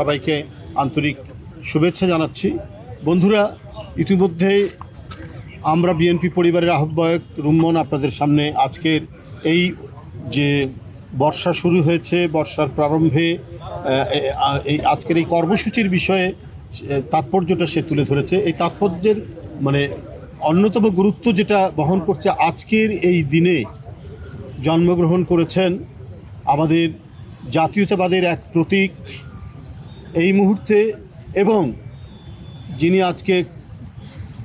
সবাইকে আন্তরিক শুভেচ্ছা জানাচ্ছি। বন্ধুরা, ইতিমধ্যে আমরা বিএনপি পরিবারের আহ্বায়ক রুম্মন আপনাদের সামনে আজকের এই যে বর্ষা শুরু হয়েছে, বর্ষার প্রারম্ভে এই আজকের এই কর্মসূচির বিষয়ে তাৎপর্যটা সে তুলে ধরেছে। এই তাৎপর্যের মানে অন্যতম গুরুত্ব যেটা বহন করছে আজকের এই দিনে জন্মগ্রহণ করেছেন আমাদের জাতীয়তাবাদের এক প্রতীক এই মুহূর্তে এবং যিনি আজকে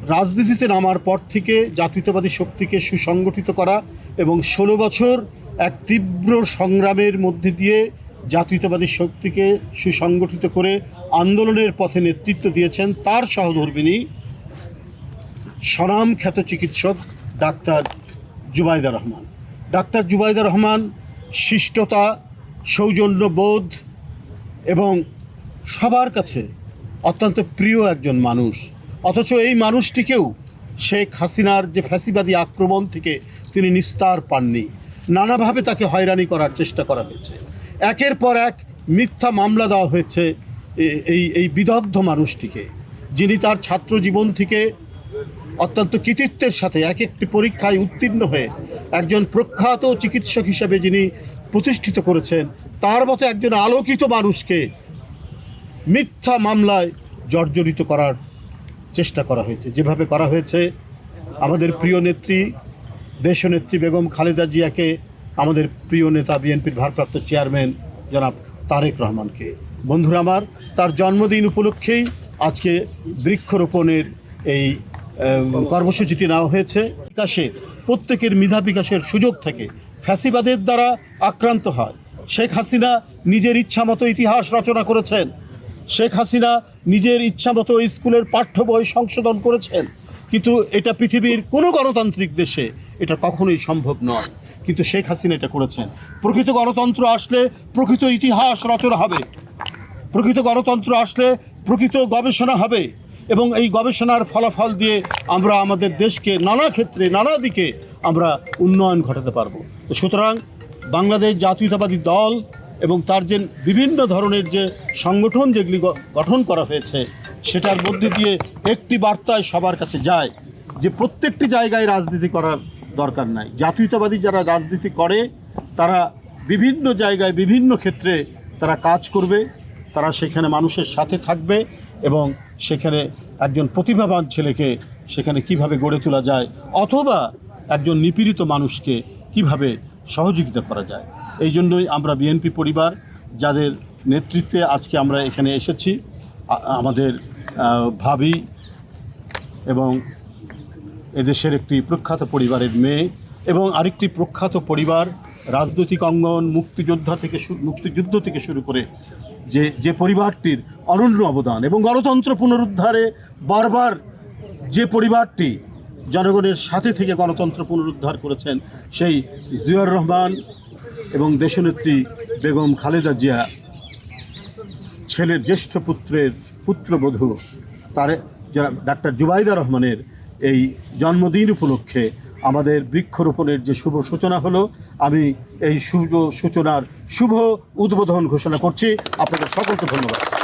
রাজনীতিতে নামার পর থেকে জাতীয়তাবাদী শক্তিকে সুসংগঠিত করা এবং ষোলো বছর এক তীব্র সংগ্রামের মধ্যে দিয়ে জাতীয়তাবাদী শক্তিকে সুসংগঠিত করে আন্দোলনের পথে নেতৃত্ব দিয়েছেন তার সহধর্মিনী স্বনাম খ্যাত চিকিৎসক ডাক্তার জুবাইদা রহমান। ডাক্তার জুবাইদা রহমান, শিষ্টতা, সৌজন্যবোধ এবং সবার কাছে অত্যন্ত প্রিয় একজন মানুষ। অথচ এই মানুষটিকেও শেখ হাসিনার যে ফ্যাসিবাদী আক্রমণ থেকে তিনি নিস্তার পাননি। নানাভাবে তাকে হয়রানি করার চেষ্টা করা হয়েছে। একের পর এক মিথ্যা মামলা দেওয়া হয়েছে এই এই বিদগ্ধ মানুষটিকে, যিনি তার ছাত্র জীবন থেকে অত্যন্ত কৃতিত্বের সাথে এক একটি পরীক্ষায় উত্তীর্ণ হয়ে একজন প্রখ্যাত চিকিৎসক হিসেবে যিনি প্রতিষ্ঠিত করেছেন, তার মতো একজন আলোকিত মানুষকে মিথ্যা মামলায় জর্জরিত করার চেষ্টা করা হয়েছে। যেভাবে করা হয়েছে, আমাদের প্রিয় নেত্রী, দেশনেত্রী বেগম খালেদা জিয়াকে, আমাদের প্রিয় নেতা বিএনপির ভারপ্রাপ্ত চেয়ারম্যান জনাব তারেক রহমানকে। বন্ধুরা আমার, তার জন্মদিন উপলক্ষেই আজকে বৃক্ষরোপণের এই কর্মসূচিটি নেওয়া হয়েছে। বিকাশের প্রত্যেকের মেধা বিকাশের সুযোগ থেকে ফ্যাসিবাদের দ্বারা আক্রান্ত হয়। শেখ হাসিনা নিজের ইচ্ছামতো ইতিহাস রচনা করেছেন। শেখ হাসিনা নিজের ইচ্ছামতো স্কুলের পাঠ্য বই সংশোধন করেছেন। কিন্তু এটা পৃথিবীর কোনো গণতান্ত্রিক দেশে এটা কখনোই সম্ভব নয়। কিন্তু শেখ হাসিনা এটা করেছেন। প্রকৃত গণতন্ত্র আসলে প্রকৃত ইতিহাস রচনা হবে। প্রকৃত গণতন্ত্র আসলে প্রকৃত গবেষণা হবে। এবং এই গবেষণার ফলাফল দিয়ে আমরা আমাদের দেশকে নানা ক্ষেত্রে, নানা দিকে আমরা উন্নয়ন ঘটাতে পারব। তো সুতরাং বাংলাদেশ জাতীয়তাবাদী দল এবং তার যে বিভিন্ন ধরনের যে সংগঠন যেগুলি গঠন করা হয়েছে, সেটার মধ্যে দিয়ে একটি বার্তায় সবার কাছে যায় যে প্রত্যেকটি জায়গায় রাজনীতি করার দরকার নাই। জাতীয়তাবাদী যারা রাজনীতি করে, তারা বিভিন্ন জায়গায় বিভিন্ন ক্ষেত্রে তারা কাজ করবে, তারা সেখানে মানুষের সাথে থাকবে এবং সেখানে একজন প্রতিভাবান ছেলেকে সেখানে কীভাবে গড়ে তোলা যায়, অথবা একজন নিপীড়িত মানুষকে কীভাবে সহযোগিতা করা যায়। এই জন্যই আমরা বিএনপি পরিবার যাদের নেতৃত্বে আজকে আমরা এখানে এসেছি আমাদের ভাবি এবং এদেশের একটি প্রখ্যাত পরিবারের মেয়ে এবং আরেকটি প্রখ্যাত পরিবার, রাজনৈতিক অঙ্গন, মুক্তিযোদ্ধা থেকে মুক্তিযুদ্ধ থেকে শুরু করে যে যে পরিবারটির অনন্য অবদান এবং গণতন্ত্র পুনরুদ্ধারে বারবার যে পরিবারটি জনগণের সাথে থেকে গণতন্ত্র পুনরুদ্ধার করেছেন সেই জিয়াউর রহমান এবং দেশনেত্রী বেগম খালেদা জিয়া। ছেলের জ্যেষ্ঠ পুত্রের পুত্রবধূ, তার যারা ডাক্তার জুবাইদা রহমানের এই জন্মদিন উপলক্ষে আমাদের বৃক্ষরোপণের যে শুভ সূচনা হলো, আমি এই শুভ সূচনার শুভ উদ্বোধন ঘোষণা করছি। আপনাদের সকলকে ধন্যবাদ।